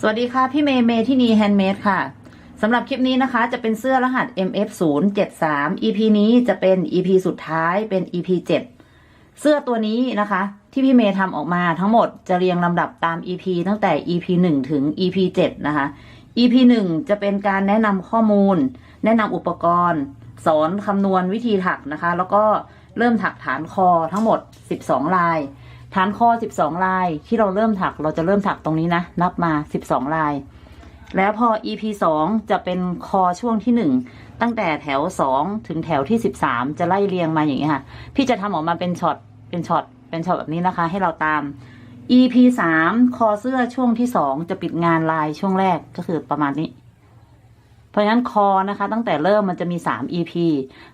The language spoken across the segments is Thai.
สวัสดีค่ะ พี่เมย์เมที่นีแฮนด์เมดค่ะสำหรับคลิปนี้นะคะ จะเป็นเสื้อรหัส MF 0 7 3 EP นี้จะเป็น EP สุดท้ายเป็น EP 7 เสื้อตัวนี้นะคะ ที่พี่เมย์ทำออกมาทั้งหมดจะเรียงลำดับตาม EP ตั้งแต่ EP 1 ถึง EP 7 นะคะ EP 1 จะเป็นการแนะนำข้อมูล แนะนำอุปกรณ์ สอนคำนวณวิธีถักนะคะ แล้วก็เริ่มถักฐานคอทั้งหมด 12 ลาย ฐานคอ 12 ลาย ที่เราเริ่มถักเราจะเริ่มถักตรงนี้นะ นับมา 12 ลาย แล้วพอ EP 2 จะเป็นคอช่วงที่ 1 ตั้งแต่แถว 2 ถึงแถวที่ 13 จะไล่เรียงมาอย่างนี้ค่ะ พี่จะทำออกมาเป็นช็อต เป็นช็อต เป็นช็อตแบบนี้นะคะ ให้เราตาม EP 3 คอเสื้อช่วงที่ 2 จะปิดงานลายช่วงแรกก็คือประมาณนี้เพราะฉะนั้นคอนะคะ ตั้งแต่เริ่มมันจะมี 3 EP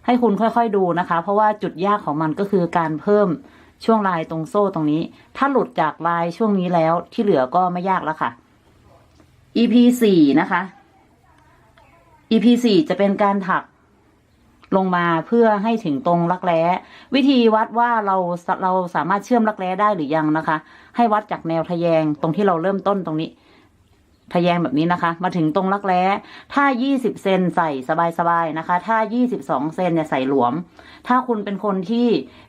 ให้คุณค่อยๆดูนะคะ เพราะว่าจุดยากของมันก็คือการเพิ่ม ช่วงลายตรงโซ่ตรงนี้ ถ้าหลุดจากลายช่วงนี้แล้วที่เหลือก็ไม่ยากแล้วค่ะ EP สี่นะคะ EP สี่จะเป็นการถักลงมาเพื่อให้ถึงตรงรักแร้ วิธีวัดว่าเราเราสามารถเชื่อมรักแร้ได้หรือยังนะคะ ให้วัดจากแนวทะแยงตรงที่เราเริ่มต้นตรงนี้ ทะแยงแบบนี้นะคะ มาถึงตรงรักแร้ถ้า 20 เซนใส่สบายๆนะคะ ถ้า 22 เซนเนี่ยใส่หลวม ถ้าคุณเป็นคนที่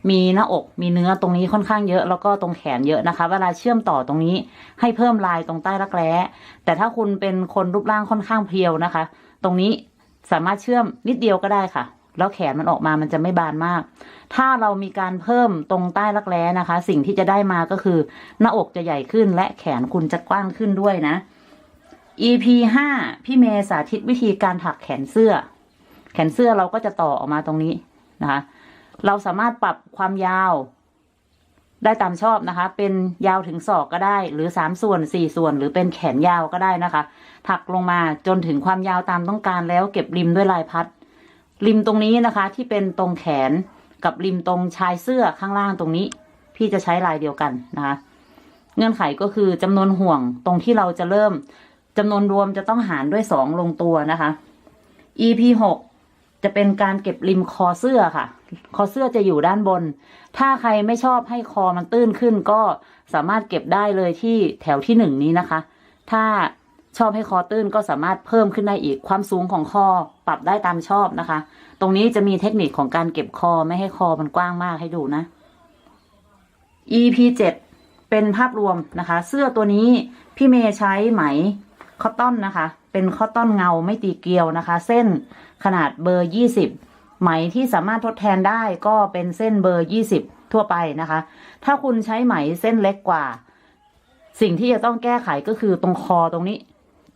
มีหน้าอกมีเนื้อตรงนี้ค่อนข้างเยอะ แล้วก็ตรงแขนเยอะนะคะ เวลาเชื่อมต่อตรงนี้ ให้เพิ่มลายตรงใต้รักแร้แต่ถ้าคุณเป็นคนรูปร่างค่อนข้างเพียวนะคะ ตรงนี้สามารถเชื่อมนิดเดียวก็ได้ค่ะแล้วแขนมันออกมามันจะไม่บานมาก ถ้าเรามีการเพิ่มตรงใต้รักแร้นะคะ สิ่งที่จะได้มาก็คือ หน้าอกจะใหญ่ขึ้นและแขนคุณจะกว้างขึ้นด้วยนะ EP ห้าพี่เมย์สาธิตวิธีการถักแขนเสื้อ แขนเสื้อเราก็จะต่อออกมาตรงนี้นะคะ เราสามารถปรับความยาว ได้ตามชอบนะคะ เป็นยาวถึงศอกก็ได้ หรือสามส่วนสี่ส่วน หรือเป็นแขนยาวก็ได้นะคะ ถักลงมาจนถึงความยาวตามต้องการแล้วเก็บริมด้วยลายพัด ริมตรงนี้นะคะ ที่เป็นตรงแขนกับริมตรงชายเสื้อข้างล่างตรงนี้ พี่จะใช้ลายเดียวกันนะคะ เงื่อนไขก็คือจำนวนห่วงตรงที่เราจะเริ่ม จำนวนรวมจะต้องหารด้วยสองลงตัวนะคะ EP หกจะเป็นการเก็บริมคอเสื้อค่ะ คอเสื้อจะอยู่ด้านบน ถ้าใครไม่ชอบให้คอมันตื้นขึ้น ก็สามารถเก็บได้เลยที่แถวที่หนึ่งนี้นะคะ ถ้าชอบให้คอตื้นก็สามารถเพิ่มขึ้นได้อีก ความสูงของคอปรับได้ตามชอบนะคะ ตรงนี้จะมีเทคนิคของการเก็บคอไม่ให้คอมันกว้างมากให้ดูนะ EP เจ็ดเป็นภาพรวมนะคะ เสื้อตัวนี้พี่เมย์ใช้ไหม คอตตอนนะคะ เป็นคอตตอนเงาไม่ตีเกลียวนะคะ เส้นขนาดเบอร์ยี่สิบไหมที่สามารถทดแทนได้ก็เป็นเส้นเบอร์ยี่สิบทั่วไปนะคะ ถ้าคุณใช้ไหมเส้นเล็กกว่า สิ่งที่จะต้องแก้ไขก็คือตรงคอตรงนี้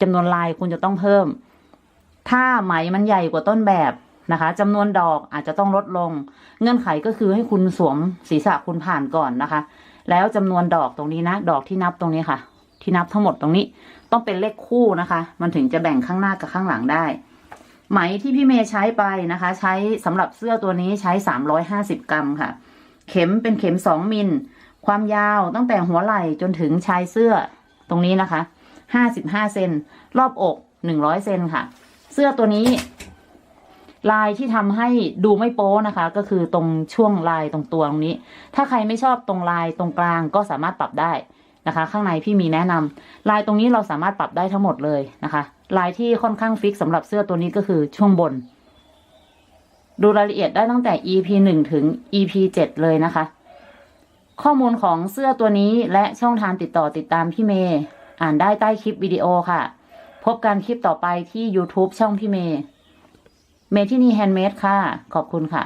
จำนวนลายคุณจะต้องเพิ่ม ถ้าไหมมันใหญ่กว่าต้นแบบนะคะจำนวนดอกอาจจะต้องลดลง เงื่อนไขก็คือให้คุณสวมศีรษะคุณผ่านก่อนนะคะ แล้วจำนวนดอกตรงนี้นะ ดอกที่นับตรงนี้ค่ะ ที่นับทั้งหมดตรงนี้ ต้องเป็นเลขคู่นะคะ มันถึงจะแบ่งข้างหน้ากับข้างหลังได้ ไหมที่พี่เมย์ใช้ไปนะคะ ใช้สำหรับเสื้อตัวนี้ใช้สามร้อยห้าสิบกรัมค่ะ เข็มเป็นเข็มสองมิล ความยาวตั้งแต่หัวไหล่จนถึงชายเสื้อตรงนี้นะคะห้าสิบห้าเซนรอบอกหนึ่งร้อยเซนค่ะ เสื้อตัวนี้ ลายที่ทำให้ดูไม่โป๊นะคะ ก็คือตรงช่วงลายตรงตัวตรงนี้ ถ้าใครไม่ชอบตรงลายตรงกลางก็สามารถปรับได้ นะคะ ข้างในพี่มีแนะนำลายตรงนี้เราสามารถปรับได้ทั้งหมดเลยนะคะ ลายที่ค่อนข้างฟิกสำหรับเสื้อตัวนี้ก็คือช่วงบน ดูรายละเอียดได้ตั้งแต่ EP หนึ่งถึง EP เจ็ดเลยนะคะ ข้อมูลของเสื้อตัวนี้และช่องทางติดต่อติดตามพี่เมย์อ่านได้ใต้คลิปวิดีโอค่ะ พบกันคลิปต่อไปที่ YouTube ช่องพี่เมย์เมที่นี่แฮนด์เมดค่ะ ขอบคุณค่ะ